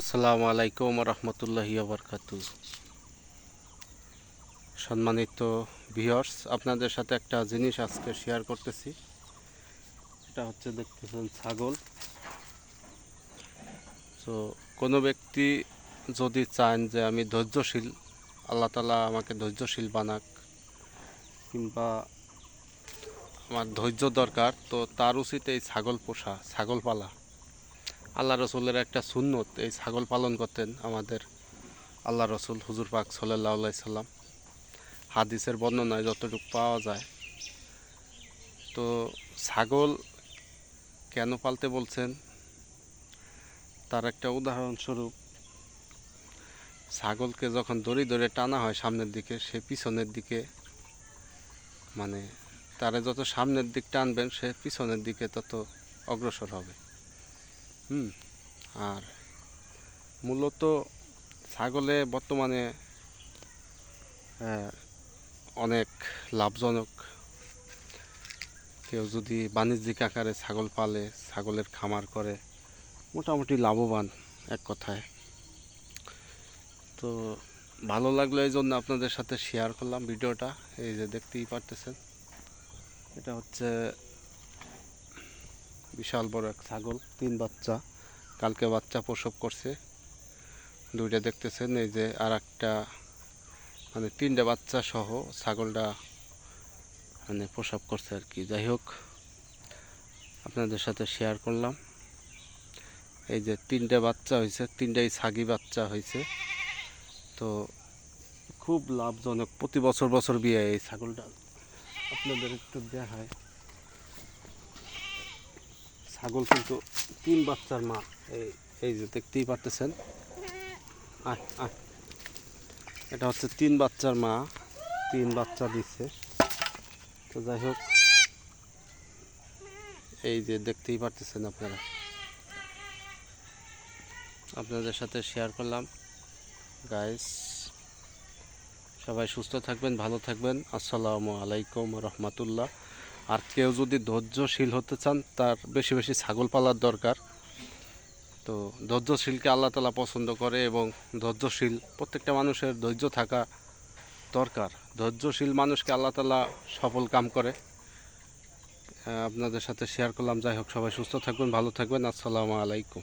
আসসালামু আলাইকুম রহমতুল্লাহি বরকাত সম্মানিত ভিউয়ার্স, আপনাদের সাথে একটা জিনিস আজকে শেয়ার করতেছি। এটা হচ্ছে দেখতেছেন ছাগল। তো কোনো ব্যক্তি যদি চান যে আমি ধৈর্যশীল, আল্লাহ তালা আমাকে ধৈর্যশীল বানাক, কিংবা আমার ধৈর্য দরকার, তো তার উচিত এই ছাগল পোষা ছাগল পালা আল্লাহ রসুলের একটা সুন্নত, এই ছাগল পালন করতেন আমাদের আল্লাহ রসুল হুজুর পাক সাল্লাহ সাল্লাম। হাদিসের বর্ণনায় যতটুকু পাওয়া যায়। তো ছাগল কেন পালতে বলছেন? তার একটা উদাহরণস্বরূপ, ছাগলকে যখন দড়ি ধরে টানা হয় সামনের দিকে, সে পিছনের দিকে মানে তারা যত সামনের দিক টানবেন, সে পিছনের দিকে তত অগ্রসর হবে। হুম। আর মূলত ছাগলে বর্তমানে অনেক লাভজনক। কেউ যদি বাণিজ্যিক আকারে ছাগল পালে, ছাগলের খামার করে, মোটামুটি লাভবান এক কথায়। তো ভালো লাগল এই জন্য আপনাদের সাথে শেয়ার করলাম ভিডিওটা, এই যে দেখতেই পারতেছেন। এটা হচ্ছে বিশাল বড় এক ছাগল, তিন বাচ্চা। কালকে বাচ্চা প্রসব করছে। দুইটা দেখতেছেন, এই যে আর একটা মানে তিনটা বাচ্চা সহ ছাগলটা মানে প্রসব করছে আর কি। যাই হোক, আপনাদের সাথে শেয়ার করলাম। এই যে তিনটে বাচ্চা হয়েছে, তিনটাই ছাগি বাচ্চা হয়েছে। তো খুব লাভজনক, প্রতি বছর বছর বিয়ে এই ছাগলটা। আপনাদের একটু দেখায়। ছাগল কিন্তু তিন বাচ্চার মা। এই এই যে দেখতেই পারতেছেন। এটা হচ্ছে তিন বাচ্চার মা। তিন বাচ্চা দিচ্ছে। তো যাই হোক, এই যে দেখতেই পারতেছেন আপনারা। আপনাদের সাথে শেয়ার করলাম। গাইস সবাই সুস্থ থাকবেন, ভালো থাকবেন। আসসালামু আলাইকুম রহমতুল্লাহ। আর কেউ যদি ধৈর্যশীল হতে চান, তার বেশি বেশি ছাগল পালার দরকার। তো ধৈর্যশীলকে আল্লাহ তালা পছন্দ করে এবং ধৈর্যশীল প্রত্যেকটা মানুষের ধৈর্য থাকা দরকার। ধৈর্যশীল মানুষকে আল্লাহ তালা সফল কাম করে। আপনাদের সাথে শেয়ার করলাম। যাই হোক, সবাই সুস্থ থাকবেন ভালো থাকবেন। আসসালামু আলাইকুম।